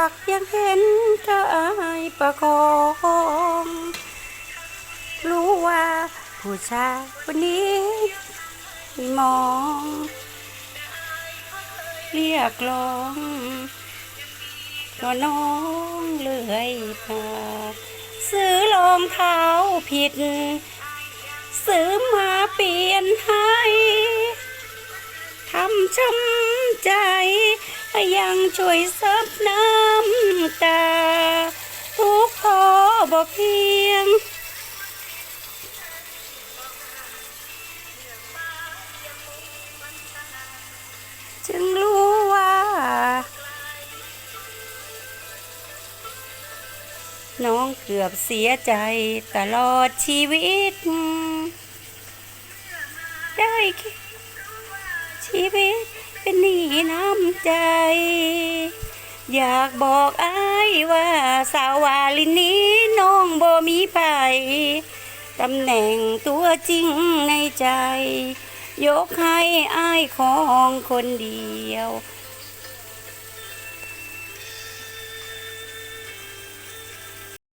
ากยังเห็นเธออายประคองรู้ว่าผู้ชายคนนี้มอง เรียกร้องก็น้องเลื่อยพาซื้อรองเท้าผิด ใจ ยังช่วยซับน้ำตา ทุกข์พอบอกเพียงจึงรู้ว่า น้องเกือบเสียใจตลอดชีวิต ได้ชีวิต เป็นหนี้น้ำใจ อยากบอกอ้ายว่าสาววาลินนี้น้องบ่มีไปตำแหน่งตัวจริงในใจ ยกให้อ้ายของคนเดียว